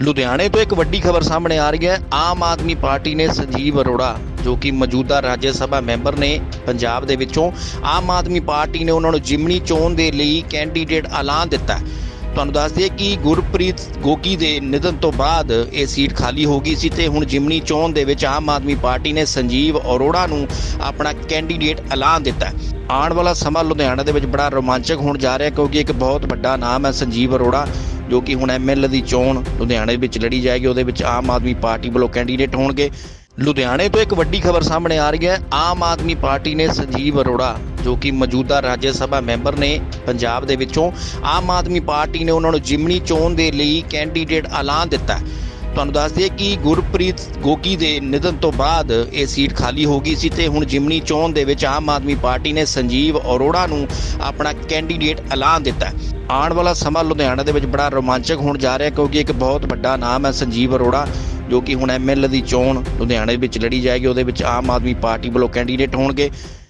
ਲੁਧਿਆਣੇ ਤੋਂ ਇੱਕ ਵੱਡੀ ਖਬਰ ਸਾਹਮਣੇ ਆ ਰਹੀ ਹੈ। ਆਮ ਆਦਮੀ ਪਾਰਟੀ ਨੇ ਸੰਜੀਵ ਅਰੋੜਾ, ਜੋ ਕਿ ਮੌਜੂਦਾ ਰਾਜ ਸਭਾ ਮੈਂਬਰ ਨੇ ਪੰਜਾਬ ਦੇ ਵਿੱਚੋਂ, ਆਮ ਆਦਮੀ ਪਾਰਟੀ ਨੇ ਉਹਨਾਂ ਨੂੰ ਜਿਮਨੀ ਚੋਣ ਦੇ ਲਈ ਕੈਂਡੀਡੇਟ ਐਲਾਨ ਦਿੱਤਾ। ਤੁਹਾਨੂੰ ਦੱਸ ਦਈਏ ਕਿ ਗੁਰਪ੍ਰੀਤ ਗੋਗੀ ਦੇ ਨਿਧਨ ਤੋਂ ਬਾਅਦ ਇਹ ਸੀਟ ਖਾਲੀ ਹੋ ਗਈ ਸੀ ਤੇ ਹੁਣ ਜਿਮਨੀ ਚੋਣ ਦੇ ਵਿੱਚ ਆਮ ਆਦਮੀ ਪਾਰਟੀ ਨੇ ਸੰਜੀਵ ਅਰੋੜਾ ਨੂੰ ਆਪਣਾ ਕੈਂਡੀਡੇਟ ਐਲਾਨ ਦਿੱਤਾ ਆਉਣ ਵਾਲਾ ਸਮਾਂ ਲੁਧਿਆਣਾ ਦੇ ਵਿੱਚ ਬੜਾ ਰੋਮਾਂਚਕ ਹੋਣ ਜਾ ਰਿਹਾ ਕਿਉਂਕਿ ਇੱਕ ਬਹੁਤ ਵੱਡਾ ਨਾਮ ਹੈ ਸੰਜੀਵ ਅਰੋੜਾ, ਜੋ ਕਿ ਹੁਣ ਐਮਐਲਏ ਦੀ ਚੋਣ ਲੁਧਿਆਣੇ ਵਿੱਚ ਲੜੀ ਜਾਏਗੀ, ਉਹਦੇ ਵਿੱਚ ਆਮ ਆਦਮੀ ਪਾਰਟੀ ਵੱਲੋਂ ਕੈਂਡੀਡੇਟ ਹੋਣਗੇ। ਲੁਧਿਆਣੇ ਤੋਂ ਇੱਕ ਵੱਡੀ ਖਬਰ ਸਾਹਮਣੇ ਆ ਰਹੀ ਹੈ। ਆਮ ਆਦਮੀ ਪਾਰਟੀ ਨੇ ਸੰਜੀਵ ਅਰੋੜਾ, ਜੋ ਕਿ ਮੌਜੂਦਾ ਰਾਜ ਸਭਾ ਮੈਂਬਰ ਨੇ ਪੰਜਾਬ ਦੇ ਵਿੱਚੋਂ, ਆਮ ਆਦਮੀ ਪਾਰਟੀ ਨੇ ਉਹਨਾਂ ਨੂੰ ਜਿਮਨੀ ਚੋਣ ਦੇ ਲਈ ਕੈਂਡੀਡੇਟ ਐਲਾਨ ਦਿੱਤਾ ਤੁਹਾਨੂੰ ਦੱਸ ਦਈਏ ਕਿ ਗੁਰਪ੍ਰੀਤ ਗੋਗੀ ਦੇ ਨਿਧਨ ਤੋਂ ਬਾਅਦ ਇਹ ਸੀਟ ਖਾਲੀ ਹੋ ਗਈ ਸੀ ਤੇ ਹੁਣ ਜਿਮਨੀ ਚੋਣ ਦੇ ਵਿੱਚ ਆਮ ਆਦਮੀ ਪਾਰਟੀ ਨੇ ਸੰਜੀਵ ਅਰੋੜਾ ਨੂੰ ਆਪਣਾ ਕੈਂਡੀਡੇਟ ਐਲਾਨ ਦਿੱਤਾ ਆਉਣ ਵਾਲਾ ਸਮਾਂ ਲੁਧਿਆਣਾ ਦੇ ਵਿੱਚ ਬੜਾ ਰੋਮਾਂਚਕ ਹੋਣ ਜਾ ਰਿਹਾ ਕਿਉਂਕਿ ਇੱਕ ਬਹੁਤ ਵੱਡਾ ਨਾਮ ਹੈ ਸੰਜੀਵ ਅਰੋੜਾ। ਜੋ ਕਿ ਹੁਣ ਐਮਐਲਏ ਦੀ ਚੋਣ ਲੁਧਿਆਣੇ ਵਿੱਚ ਲੜੀ ਜਾਏਗੀ, ਉਹਦੇ ਵਿੱਚ ਆਮ ਆਦਮੀ ਪਾਰਟੀ ਵੱਲੋਂ ਕੈਂਡੀਡੇਟ ਹੋਣਗੇ।